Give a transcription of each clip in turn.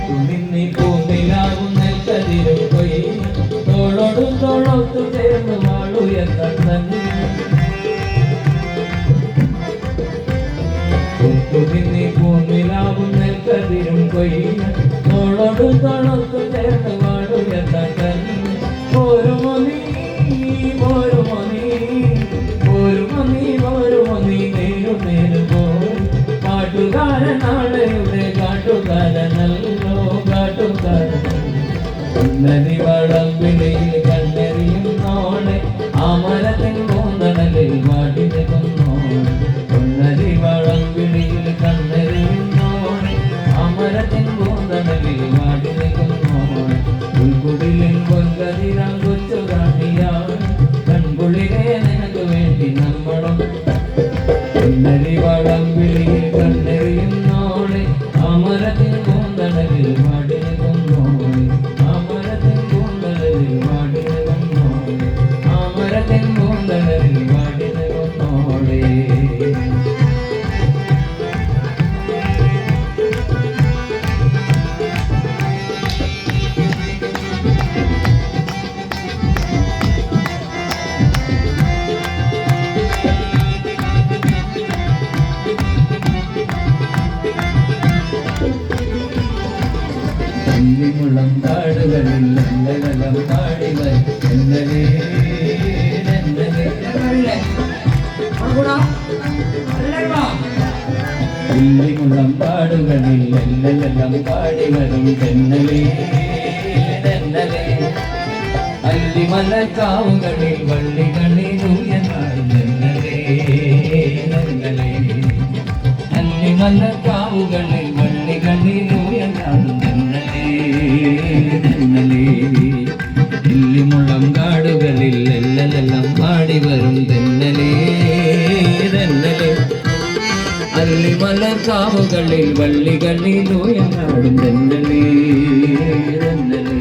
തുണിന്നി പൂന്നിലാവും നെൽക്കതിരും കൊയ്യ. തോളോടും തോളൊത്തു ചേർന്ന് വാളുയർത്തൻ തുണിന്നി കൊയ്യ തോളോടും തോളൊത്തു ചേർന്ന് പോരുമോ നീ പോരുമോ നീ പോരുമോ നീ പോരുമോ നീ പോ പാട്ടുകാരൻ നാളെയുടെ കാട്ടുകാരനല്ലോ കാട്ടുകാരൻ ഉന്നതി വളം വിളിയിൽ കണ്ണെറിയും നോളെ അമരത്തിൻ வழம்பிலே கண்டறியும் நாளை அமரத்தில் கூந்தனவில் மடி എന്നലേ എന്നലേ വെള്ളിമുളം കാടുകളിൽ എല്ലകലം പാടിവരും തെന്നലേ തെന്നലേ അല്ലിമലക്കാവുകളിൽ വള്ളികളിൽ ഉയർന്നാടും അല്ലിമലക്കാവുകളിൽ വള്ളികളിൽ ഉയർന്നാടും തെന്നലേ തെന്നലേ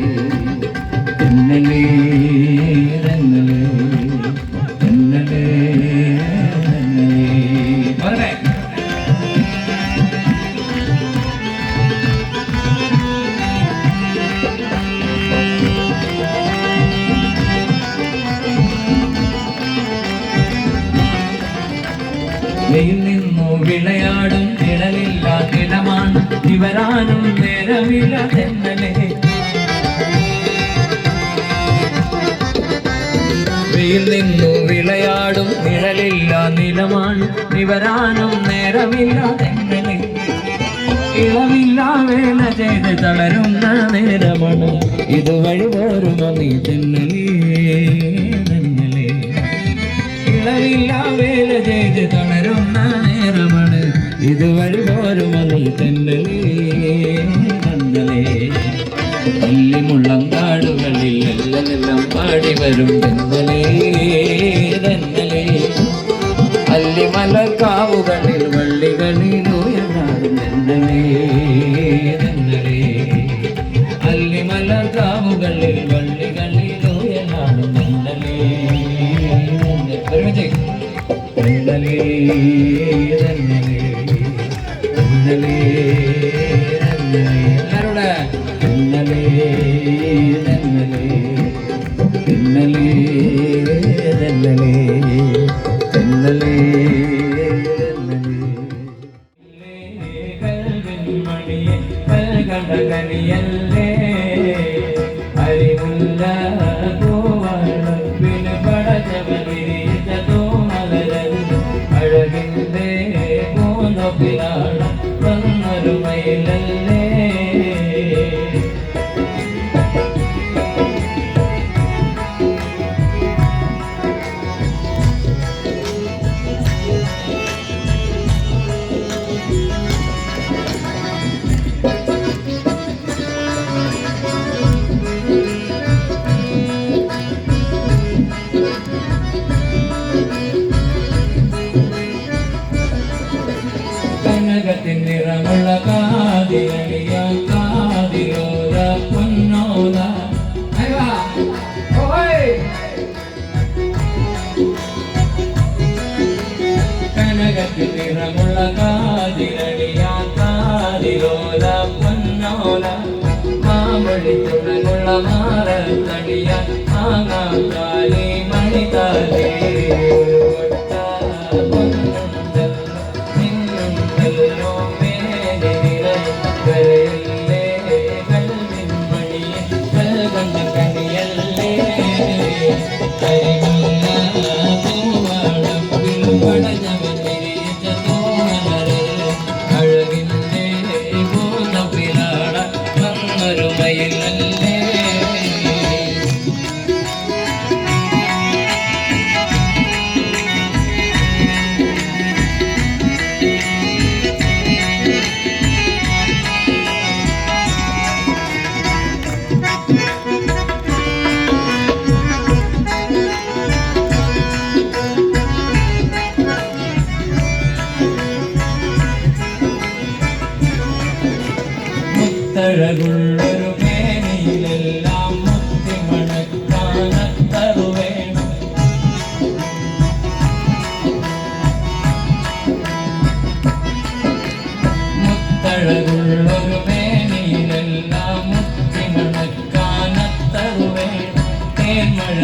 തെന്നലേ തെന്നലേ തെന്നലേ തെന്നലേ. പറഞ്ഞേ വെയിൽ നിന്നു വിളയാടും നിഴലില്ല നിലമാണ് ഇവരാനും നേരമില്ല തെന്നലെ വെയിൽ നിന്നു വിളയാടും നിഴലില്ല നിലമാണ്. ഇവരാനും നേരമില്ല തെന്നലെ ഇളവില്ല വേല ചെയ്ത് തളരുന്ന നേരമാണ്. ഇതുവഴി പോരുമോ നീ തെന്നലേ തെന്നലേ. ഇളവില്ല വേല ചെയ്ത് ഇതുവഴി പോരുമതി തെന്നലേ തന്നലേ അല്ലിമുള്ളം കാടുകളിൽ എല്ലാം പാടി വരും തെന്നലേ. തെന്നലേ അല്ലിമലക്കാവുകളിൽ വള്ളികളിൽ ഉയർന്നാടും തെന്നലേ. തെന്നലേ അല്ലിമലക്കാവുകളിൽ വള്ളികളിൽ ഉയർന്നാടും തെന്നലേ. ഒരുമിച്ച് തെന്നലേ തെന്നലേ. തെന്നലേ എല്ലാവരുടെ തെന്നലേ തെന്നലേ തെന്നലേ തെന്നലേ തെന്നലേ കൽവൻമണിയെ കൽകടകനിയല്ലേ അറിവുള്ള പൂവളപ്പിന് പടച്ചവനിരിച്ച തൂമലരന്ന് day.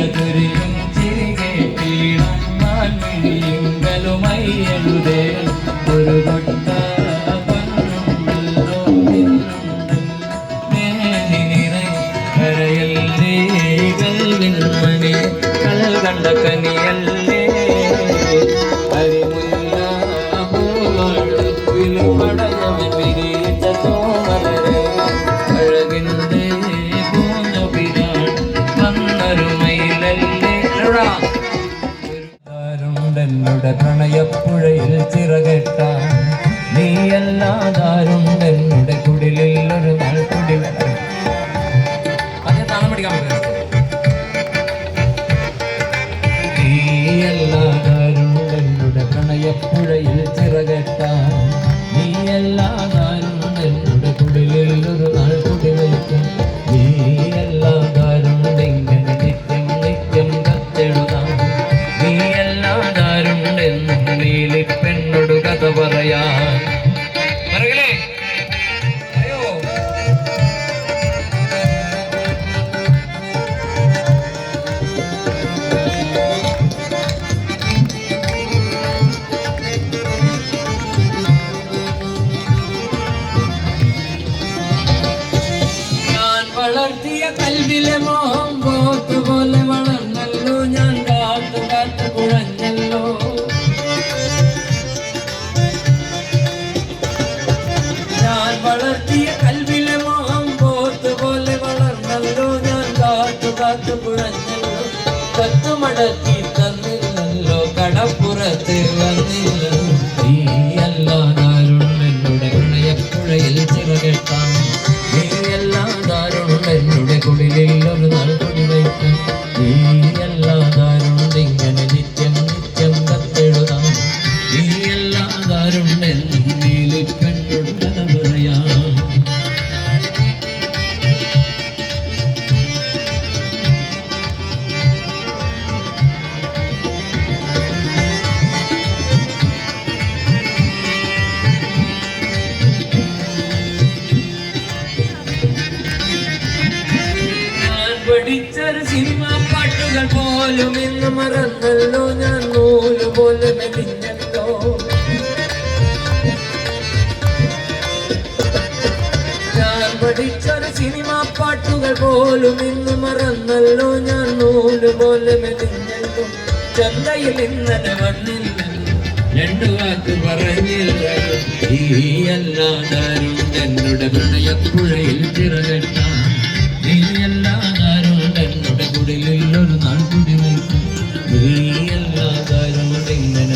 തേന്മഴ തുരിയും ചിരികേട്ടിടാൻ മാൻമിഴിയുങ്കലുമൈ എഴുതേ. ഒരു കൊട്ട താരുണ്ടെന്നുടെ പ്രണയപ്പുഴയിൽ ചിറകെട്ടാൻ എന്നുടെ കുടിലിൽ ഒരു നാൾ കുടി പഠിക്കാൻ പറ്റും നീയല്ലാതാരുണ്ടെന്നുടെ പ്രണയപ്പുഴയിൽ ചിറകെട്ടാൻ നീയല്ലാതാരുണ്ടെന്നുടെ വളർത്തിയ കൽവിലെ മോഹം പോത്തുപോലെ വളർന്നല്ലോ. ഞാൻ കാത്തു കാത്തു കുഴഞ്ഞല്ലോ ഞാൻ വളർത്തിയ കൽവിലെ മോഹം പോത്തുപോലെ വളർന്നല്ലോ. ഞാൻ കാത്തു കാത്തു കുഴഞ്ഞല്ലോ കത്തുമടക്കി തന്നില്ലല്ലോ. കടപ്പുറത്ത് വന്നില്ലല്ലോ. ഞാൻ പഠിച്ചൊരു സിനിമ പാട്ടുകൾ പോലും ഇന്ന് മറന്നല്ലോ ഞാൻ. പോലും ഇന്ന് മറന്നല്ലോ ഞാൻ നൂൽ പോലെ ചന്തയിൽ ഇന്നലെ രണ്ടു വാക്ക് പറഞ്ഞില്ലല്ലോ പ്രണയപ്പുഴയിൽ ഒരു നാൾ കുടി നീ അല്ലാതാരുണ്ട്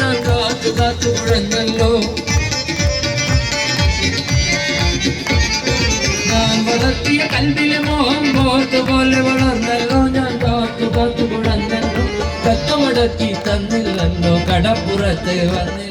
ഞാൻ കാത്തു കാത്തു കുഴഞ്ഞല്ലോ ഞാൻ വളർത്തിയ കൽവിലെ മോഹം പോത്തുപോലെ വളർന്നല്ലോ. ഞാൻ കാത്തു കാത്തു കുഴഞ്ഞല്ലോ കത്തുമടക്കി തന്നില്ലല്ലോ. കടപ്പുറത്ത് വന്നില്ല.